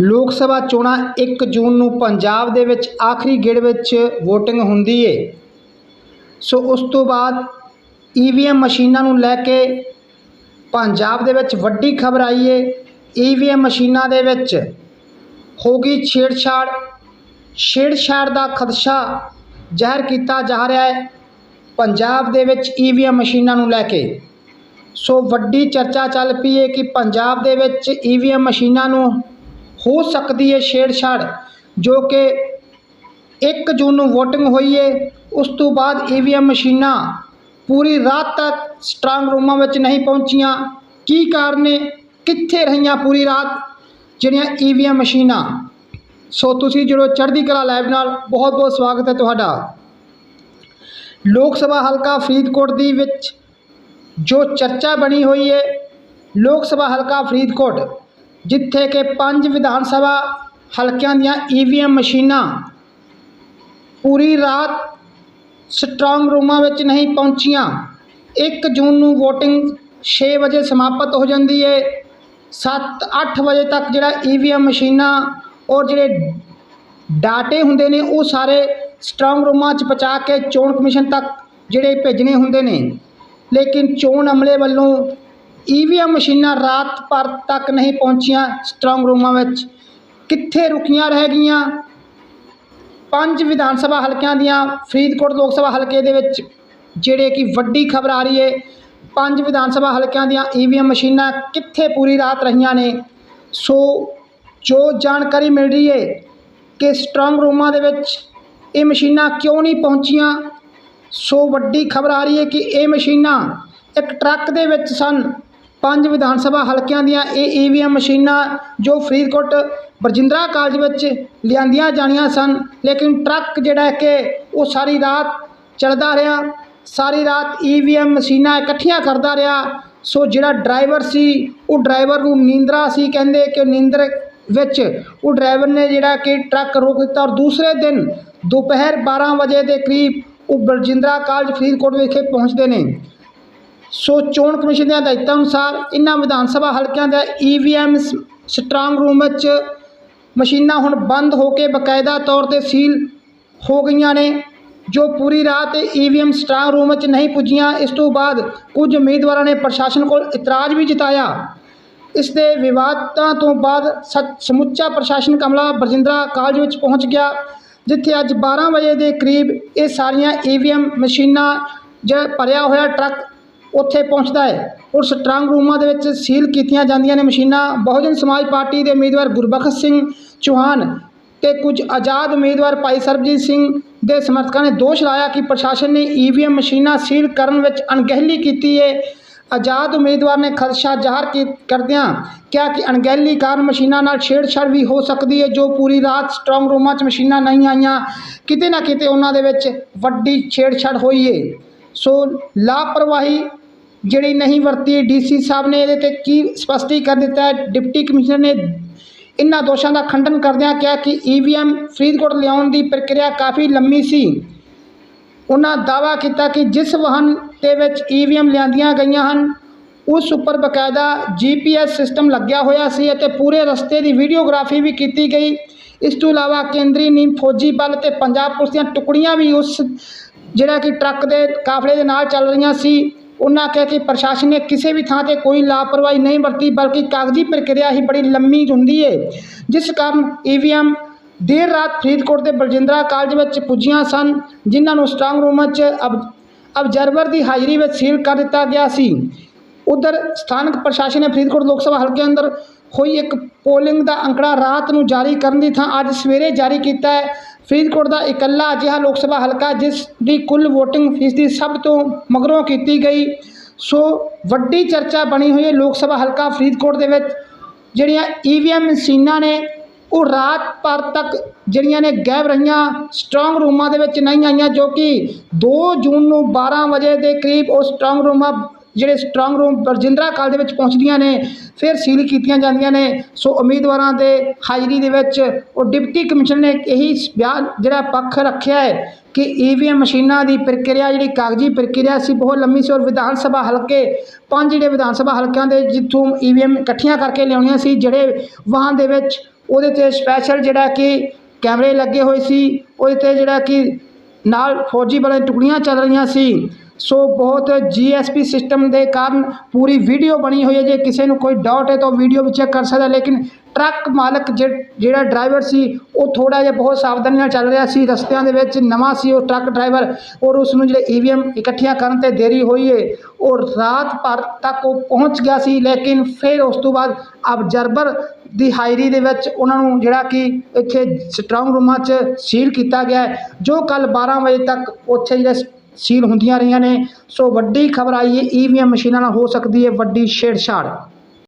ਲੋਕ ਸਭਾ ਚੋਣਾਂ 1 ਜੂਨ ਨੂੰ ਪੰਜਾਬ ਦੇ ਵਿੱਚ ਆਖਰੀ ਗੇੜ ਵਿੱਚ VOTING ਹੁੰਦੀ ਏ। ਸੋ ਉਸ ਤੋਂ ਬਾਅਦ ਈਵੀਐਮ ਮਸ਼ੀਨਾਂ ਨੂੰ ਲੈ ਕੇ ਪੰਜਾਬ ਦੇ ਵਿੱਚ ਵੱਡੀ ਖਬਰ ਆਈ ਏ। ਈਵੀਐਮ ਮਸ਼ੀਨਾਂ ਦੇ ਵਿੱਚ ਹੋ ਗਈ ਛੇੜਛਾੜ। ਛੇੜਛਾੜ ਦਾ ਖਦਸ਼ਾ ਜ਼ਾਹਿਰ ਕੀਤਾ ਜਾ ਰਿਹਾ ਹੈ ਪੰਜਾਬ ਦੇ ਵਿੱਚ ਈਵੀਐਮ ਮਸ਼ੀਨਾਂ ਨੂੰ ਲੈ ਕੇ। ਸੋ ਵੱਡੀ ਚਰਚਾ ਚੱਲ ਪਈ ਹੈ ਕਿ ਪੰਜਾਬ ਦੇ ਵਿੱਚ ਈਵੀਐਮ ਮਸ਼ੀਨਾਂ ਨੂੰ ਹੋ ਸਕਦੀ ਹੈ ਛੇੜਛਾੜ, ਜੋ ਕਿ 1 ਜੂਨ ਨੂੰ VOTING ਹੋਈ ਹੈ ਉਸ ਤੋਂ ਬਾਅਦ ਈਵੀਐਮ ਮਸ਼ੀਨਾਂ ਪੂਰੀ ਰਾਤ ਤੱਕ ਸਟਰੋਂਗ ਰੂਮਾਂ ਵਿੱਚ ਨਹੀਂ ਪਹੁੰਚੀਆਂ। ਕੀ ਕਾਰਨ ਨੇ ਕਿੱਥੇ ਰਹੀਆਂ ਪੂਰੀ ਰਾਤ? ਜਿਹੜੀਆਂ ਈਵੀਐਮ ਮਸ਼ੀਨਾਂ। ਸੋ ਤੁਸੀਂ ਜਿਹੜੋ ਚੜ੍ਹਦੀ ਕਲਾ ਲਾਈਵ ਨਾਲ। ਬਹੁਤ ਬਹੁਤ ਸਵਾਗਤ ਹੈ ਤੁਹਾਡਾ। ਲੋਕ ਸਭਾ ਹਲਕਾ ਫਰੀਦਕੋਟ ਦੀ ਵਿੱਚ ਜੋ ਚਰਚਾ ਬਣੀ ਹੋਈ ਹੈ ਲੋਕ ਸਭਾ ਹਲਕਾ ਫਰੀਦਕੋਟ। ਜਿੱਥੇ ਕਿ ਪੰਜ ਵਿਧਾਨ ਸਭਾ ਹਲਕਿਆਂ ਦੀਆਂ ਈਵੀਐਮ ਮਸ਼ੀਨਾਂ ਪੂਰੀ ਰਾਤ ਸਟਰੋਂਗ ਰੂਮਾਂ ਵਿੱਚ ਨਹੀਂ ਪਹੁੰਚੀਆਂ। 1 ਜੂਨ ਨੂੰ VOTING 6 ਵਜੇ ਸਮਾਪਤ ਹੋ ਜਾਂਦੀ ਹੈ 7-8 ਵਜੇ ਤੱਕ ਜਿਹੜਾ ਈਵੀਐਮ ਮਸ਼ੀਨਾਂ ਔਰ ਜਿਹੜੇ ਡਾਟੇ ਹੁੰਦੇ ਨੇ ਉਹ ਸਾਰੇ ਸਟਰੋਂਗ ਰੂਮਾਂ 'ਚ ਪਹੁੰਚਾ ਕੇ ਚੋਣ ਕਮਿਸ਼ਨ ਤੱਕ ਜਿਹੜੇ ਭੇਜਣੇ ਹੁੰਦੇ ਨੇ। ਲੇਕਿਨ ਚੋਣ ਅਮਲੇ ਵੱਲੋਂ ਈਵੀਐਮ ਮਸ਼ੀਨਾਂ ਰਾਤ ਭਰ ਤੱਕ ਨਹੀਂ ਪਹੁੰਚੀਆਂ ਸਟਰੋਂਗ ਰੂਮਾਂ ਵਿੱਚ। ਕਿੱਥੇ ਰੁਕੀਆਂ ਰਹਿ ਗਈਆਂ? ਪੰਜ ਵਿਧਾਨ ਸਭਾ ਹਲਕਿਆਂ ਦੀਆਂ ਫਰੀਦਕੋਟ ਲੋਕ ਸਭਾ ਹਲਕੇ ਦੇ ਵਿੱਚ, ਜਿਹੜੇ ਕਿ ਵੱਡੀ ਖਬਰ ਆ ਰਹੀ ਹੈ ਪੰਜ ਵਿਧਾਨ ਸਭਾ ਹਲਕਿਆਂ ਦੀਆਂ ਈਵੀਐਮ ਮਸ਼ੀਨਾਂ ਕਿੱਥੇ ਪੂਰੀ ਰਾਤ ਰਹੀਆਂ ਨੇ? ਸੋ ਜੋ ਜਾਣਕਾਰੀ ਮਿਲ ਰਹੀ ਹੈ ਕਿ ਸਟਰੋਂਗ ਰੂਮਾਂ ਦੇ ਵਿੱਚ ਇਹ ਮਸ਼ੀਨਾਂ ਕਿਉਂ ਨਹੀਂ ਪਹੁੰਚੀਆਂ, ਸੋ ਵੱਡੀ ਖਬਰ ਆ ਰਹੀ ਹੈ ਕਿ ਇਹ ਮਸ਼ੀਨਾਂ ਇੱਕ ਟਰੱਕ ਦੇ ਵਿੱਚ ਸਨ। ਪੰਜ ਵਿਧਾਨ ਸਭਾ ਹਲਕਿਆਂ ਦੀਆਂ ਇਹ ਈਵੀਐਮ ਮਸ਼ੀਨਾਂ ਜੋ ਫਰੀਦਕੋਟ, ਬਰਜਿੰਦਰਾ ਕਾਲਜ ਵਿੱਚ ਲਿਆਂਦੀਆਂ ਜਾਣੀਆਂ ਸਨ, ਲੇਕਿਨ ਟਰੱਕ ਜਿਹੜਾ ਕਿ ਉਹ ਸਾਰੀ ਰਾਤ ਚੱਲਦਾ ਰਿਹਾ, ਸਾਰੀ ਰਾਤ ਈਵੀਐਮ ਮਸ਼ੀਨਾਂ ਇਕੱਠੀਆਂ ਕਰਦਾ ਰਿਹਾ। ਸੋ ਜਿਹੜਾ ਡਰਾਈਵਰ ਸੀ, ਉਹ ਡਰਾਈਵਰ ਨੂੰ ਨੀਂਦਰਾ ਸੀ, ਕਹਿੰਦੇ ਕਿ ਨੀਂਦਰ ਵਿੱਚ ਉਹ ਡਰਾਈਵਰ ਨੇ ਜਿਹੜਾ ਕਿ ਟਰੱਕ ਰੋਕ ਦਿੱਤਾ ਔਰ ਦੂਸਰੇ ਦਿਨ ਦੁਪਹਿਰ 12 ਵਜੇ ਦੇ ਕਰੀਬ ਉਹ ਬਰਜਿੰਦਰਾ ਕਾਲਜ ਫਰੀਦਕੋਟ ਵਿਖੇ ਪਹੁੰਚਦੇ ਨੇ। ਸੋ ਚੋਣ ਕਮਿਸ਼ਨ ਦੀਆਂ ਹਦਾਇਤਾਂ ਅਨੁਸਾਰ ਇਹਨਾਂ ਵਿਧਾਨ ਸਭਾ ਹਲਕਿਆਂ ਦਾ ਈਵੀਐਮ ਸਟਰਾਂਗ ਰੂਮ ਵਿੱਚ ਮਸ਼ੀਨਾਂ ਹੁਣ ਬੰਦ ਹੋ ਕੇ ਬਕਾਇਦਾ ਤੌਰ ਤੇ ਸੀਲ ਹੋ ਗਈਆਂ ਨੇ, ਜੋ ਪੂਰੀ ਰਾਤ ਈਵੀਐਮ ਸਟਰਾਂਗ ਰੂਮ ਵਿੱਚ ਨਹੀਂ ਪੁੱਜੀਆਂ। ਇਸ ਤੋਂ ਬਾਅਦ ਕੁਝ ਉਮੀਦਵਾਰਾਂ ਨੇ ਪ੍ਰਸ਼ਾਸਨ ਕੋਲ ਇਤਰਾਜ਼ ਵੀ ਜਤਾਇਆ। ਇਸ ਦੇ ਵਿਵਾਦਾਂ ਤੋਂ ਬਾਅਦ ਸ- ਸਮੁੱਚਾ ਪ੍ਰਸ਼ਾਸਨ ਕਮਲਾ ਬਰਜਿੰਦਰਾ ਕਾਲਜ ਵਿੱਚ ਪਹੁੰਚ ਗਿਆ, ਜਿੱਥੇ ਅੱਜ 12 ਵਜੇ ਦੇ ਕਰੀਬ ਇਹ ਸਾਰੀਆਂ ਈਵੀਐਮ ਮਸ਼ੀਨਾਂ ਜਿਹੜਾ ਭਰਿਆ ਹੋਇਆ ਟਰੱਕ ਉੱਥੇ ਪਹੁੰਚਦਾ ਹੈ। ਔਰ ਸਟਰਾਂਗ ਰੂਮਾਂ ਦੇ ਵਿੱਚ ਸੀਲ ਕੀਤੀਆਂ ਜਾਂਦੀਆਂ ਨੇ ਮਸ਼ੀਨਾਂ। ਬਹੁਜਨ ਸਮਾਜ ਪਾਰਟੀ ਦੇ ਉਮੀਦਵਾਰ ਗੁਰਬਖਸ਼ ਸਿੰਘ ਚੌਹਾਨ ਤੇ ਕੁਝ ਆਜ਼ਾਦ ਉਮੀਦਵਾਰ ਭਾਈ ਸਰਬਜੀਤ ਸਿੰਘ ਦੇ ਸਮਰਥਕਾਂ ਨੇ ਦੋਸ਼ ਲਾਇਆ ਕਿ ਪ੍ਰਸ਼ਾਸਨ ਨੇ ਈਵੀਐਮ ਮਸ਼ੀਨਾਂ ਸੀਲ ਕਰਨ ਵਿੱਚ ਅਣਗਹਿਲੀ ਕੀਤੀ ਹੈ। ਆਜ਼ਾਦ ਉਮੀਦਵਾਰ ਨੇ ਖਦਸ਼ਾ ਜ਼ਾਹਰ ਕੀ, ਕਰਦਿਆਂ ਕਿਹਾ ਕਿ ਅਣਗਹਿਲੀ ਕਾਰਨ ਮਸ਼ੀਨਾਂ ਨਾਲ ਛੇੜਛਾੜ ਵੀ ਹੋ ਸਕਦੀ ਹੈ, ਜੋ ਪੂਰੀ ਰਾਤ ਸਟਰੋਂਗ ਰੂਮਾਂ 'ਚ ਮਸ਼ੀਨਾਂ ਨਹੀਂ ਆਈਆਂ। ਕਿਤੇ ਨਾ ਕਿਤੇ ਉਹਨਾਂ ਦੇ ਵਿੱਚ ਵੱਡੀ ਛੇੜਛਾੜ ਹੋਈ ਹੈ ਸੋ ਲਾਪਰਵਾਹੀ ਜਿਹੜੀ ਨਹੀਂ ਵਰਤੀ, ਡੀਸੀ ਸਾਹਿਬ ਨੇ ਇਹਦੇ ਤੇ ਕੀ ਸਪਸ਼ਟੀਕਰਨ ਦਿੱਤਾ ਹੈ? ਡਿਪਟੀ ਕਮਿਸ਼ਨਰ ਨੇ ਇਹਨਾਂ ਦੋਸ਼ਾਂ ਦਾ ਖੰਡਨ ਕਰਦਿਆਂ ਕਿਹਾ ਕਿ ਈਵੀਐਮ ਫਰੀਦਕੋਟ ਲਿਆਉਣ ਦੀ ਪ੍ਰਕਿਰਿਆ ਕਾਫੀ ਲੰਮੀ ਸੀ। ਉਹਨਾਂ ਦਾਅਵਾ ਕੀਤਾ ਕਿ ਜਿਸ ਵਾਹਨ ਦੇ ਵਿੱਚ ਈਵੀਐਮ ਲਿਆਂਦੀਆਂ ਗਈਆਂ ਹਨ, ਉਸ ਉੱਪਰ ਬਕਾਇਦਾ ਜੀਪੀਐਸ ਸਿਸਟਮ ਲੱਗਿਆ ਹੋਇਆ ਸੀ ਅਤੇ ਪੂਰੇ ਰਸਤੇ ਦੀ ਵੀਡੀਓਗ੍ਰਾਫੀ ਵੀ ਕੀਤੀ ਗਈ। ਇਸ ਤੋਂ ਇਲਾਵਾ ਕੇਂਦਰੀ ਨੀਮ ਫੌਜੀ ਬਲ ਤੇ ਪੰਜਾਬ ਪੁਲਿਸ ਦੀਆਂ ਟੁਕੜੀਆਂ ਵੀ ਉਸ ਜਿਹੜਾ ਕਿ ਟਰੱਕ ਦੇ ਕਾਫਲੇ ਦੇ ਨਾਲ ਚੱਲ ਰਹੀਆਂ ਸੀ, ਉਹਨਾਂ ਕਿਹਾ ਕਿ ਪ੍ਰਸ਼ਾਸਨ ਨੇ ਕਿਸੇ ਵੀ ਥਾਂ ਤੇ ਕੋਈ ਲਾਪਰਵਾਹੀ ਨਹੀਂ ਵਰਤੀ, ਬਲਕਿ ਕਾਗਜ਼ੀ ਪ੍ਰਕਿਰਿਆ ਹੀ ਬੜੀ ਲੰਮੀ ਹੁੰਦੀ ਹੈ ਜਿਸ ਕਾਰਨ ਈਵੀਐਮ ਦੇਰ ਰਾਤ ਫਰੀਦਕੋਟ ਦੇ ਬਲਜਿੰਦਰਾ ਕਾਲਜ ਵਿੱਚ ਪੁੱਜੀਆਂ ਸਨ, ਜਿਨ੍ਹਾਂ ਨੂੰ ਸਟਰੋਂਗ ਰੂਮ ਵਿੱਚ ਅਬ, ਅਬਜ਼ਰਵਰ ਦੀ ਹਾਜ਼ਰੀ ਵਿੱਚ ਸੀਲ ਕਰ ਦਿੱਤਾ ਗਿਆ ਸੀ। ਉਧਰ ਸਥਾਨਕ ਪ੍ਰਸ਼ਾਸਨ ਨੇ ਫਰੀਦਕੋਟ ਲੋਕ ਸਭਾ ਹਲਕੇ ਅੰਦਰ ਹੋਈ ਇੱਕ ਪੋਲਿੰਗ ਦਾ ਅੰਕੜਾ ਰਾਤ ਨੂੰ ਜਾਰੀ ਕਰਨ ਦੀ ਥਾਂ ਅੱਜ ਸਵੇਰੇ ਜਾਰੀ ਕੀਤਾ ਹੈ। ਫਰੀਦਕੋਟ ਦਾ ਇਕੱਲਾ ਅਜਿਹਾ ਲੋਕ ਸਭਾ ਹਲਕਾ ਜਿਸ ਦੀ ਕੁੱਲ VOTING ਫੀਸਦੀ ਸਭ ਤੋਂ ਮਗਰੋਂ ਕੀਤੀ ਗਈ। ਸੋ ਵੱਡੀ ਚਰਚਾ ਬਣੀ ਹੋਈ ਹੈ ਲੋਕ ਸਭਾ ਹਲਕਾ ਫਰੀਦਕੋਟ ਦੇ ਵਿੱਚ, ਜਿਹੜੀਆਂ ਈਵੀਐਮ ਮਸ਼ੀਨਾਂ ਨੇ, ਉਹ ਰਾਤ ਭਰ ਤੱਕ ਜਿਹੜੀਆਂ ਨੇ ਗਾਇਬ ਰਹੀਆਂ ਸਟਰੋਂਗ ਰੂਮਾਂ ਦੇ ਵਿੱਚ ਨਹੀਂ ਆਈਆਂ, ਜੋ ਕਿ 2 ਜੂਨ ਨੂੰ 12 ਵਜੇ ਦੇ ਕਰੀਬ ਉਹ ਸਟਰੋਂਗ ਰੂਮਾਂ ਜਿਹੜੇ ਸਟਰੋਂਗ ਰੂਮ ਬਰਜਿੰਦਰਾ ਕਾਲ ਦੇ ਵਿੱਚ ਪਹੁੰਚਦੀਆਂ ਨੇ ਫਿਰ ਸੀਲ ਕੀਤੀਆਂ ਜਾਂਦੀਆਂ ਨੇ। ਸੋ ਉਮੀਦਵਾਰਾਂ ਦੇ ਹਾਜ਼ਰੀ ਦੇ ਵਿੱਚ ਉਹ ਡਿਪਟੀ ਕਮਿਸ਼ਨਰ ਨੇ ਇਹੀ ਬਿਆਨ ਜਿਹੜਾ ਪੱਖ ਰੱਖਿਆ ਹੈ ਕਿ ਈਵੀਐਮ ਮਸ਼ੀਨਾਂ ਦੀ ਪ੍ਰਕਿਰਿਆ, ਜਿਹੜੀ ਕਾਗਜ਼ੀ ਪ੍ਰਕਿਰਿਆ ਸੀ, ਬਹੁਤ ਲੰਮੀ ਸੀ ਔਰ ਵਿਧਾਨ ਸਭਾ ਹਲਕੇ, ਪੰਜ ਜਿਹੜੇ ਵਿਧਾਨ ਸਭਾ ਹਲਕਿਆਂ ਦੇ ਜਿੱਥੋਂ ਈਵੀਐਮ ਇਕੱਠੀਆਂ ਕਰਕੇ ਲਿਆਉਣੀਆਂ ਸੀ, ਜਿਹੜੇ ਵਾਹਨ ਦੇ ਵਿੱਚ ਉਹਦੇ ਤੇ ਸਪੈਸ਼ਲ ਜਿਹੜਾ ਕਿ ਕੈਮਰੇ ਲੱਗੇ ਹੋਏ ਸੀ, ਉਹਦੇ ਤੇ ਜਿਹੜਾ ਕਿ ਨਾਲ ਫੌਜੀ ਵਾਲੇ ਟੁਕੜੀਆਂ ਚੱਲ ਰਹੀਆਂ ਸੀ। ਸੋ ਬਹੁਤ ਜੀਐਸਪੀ ਸਿਸਟਮ ਦੇ ਕਾਰਨ ਪੂਰੀ ਵੀਡੀਓ ਬਣੀ ਹੋਈ ਹੈ। ਜੇ ਕਿਸੇ ਨੂੰ ਕੋਈ ਡਾਊਟ ਹੈ ਤਾਂ ਵੀਡੀਓ ਵੀ ਚੈੱਕ ਕਰ ਸਕਦਾ ਲੇਕਿਨ ਟਰੱਕ ਮਾਲਕ ਜਿਹੜਾ ਡਰਾਈਵਰ ਸੀ, ਉਹ ਥੋੜਾ ਜਿਹਾ ਬਹੁਤ ਸਾਵਧਾਨੀ ਨਾਲ ਚੱਲ ਰਿਹਾ ਸੀ। ਰਸਤਿਆਂ ਦੇ ਵਿੱਚ ਨਵਾਂ ਸੀ ਉਹ ਟਰੱਕ ਡਰਾਈਵਰ ਔਰ ਉਸ ਨੂੰ ਜਿਹੜੇ ਈਵੀਐਮ ਇਕੱਠੀਆਂ ਕਰਨ ਤੇ ਦੇਰੀ ਹੋਈ ਹੈ। ਔਰ ਰਾਤ ਭਰ ਤੱਕ ਉਹ ਪਹੁੰਚ ਗਿਆ ਸੀ। ਲੇਕਿਨ ਫਿਰ ਉਸ ਤੋਂ ਬਾਅਦ ਅਬਜ਼ਰਵਰ ਦੀ ਹਾਇਰੀ ਦੇ ਵਿੱਚ ਉਹਨਾਂ ਨੂੰ ਜਿਹੜਾ ਕਿ ਇੱਥੇ ਸਟਰੋਂਗ ਰੂਮਾਂ 'ਚ ਸੀਲ ਕੀਤਾ ਗਿਆ ਹੈ, ਜੋ ਕੱਲ 12 ਵਜੇ ਤੱਕ ਉੱਥੇ ਜਿਹੜੇ ਸੀਲ ਹੁੰਦੀਆਂ ਰਹੀਆਂ ਨੇ। ਸੋ ਵੱਡੀ ਖਬਰ ਆਈ ਹੈ ਈਵੀਐਮ ਮਸ਼ੀਨਾਂ ਨਾਲ ਹੋ ਸਕਦੀ ਹੈ ਵੱਡੀ ਛੇੜਛਾੜ।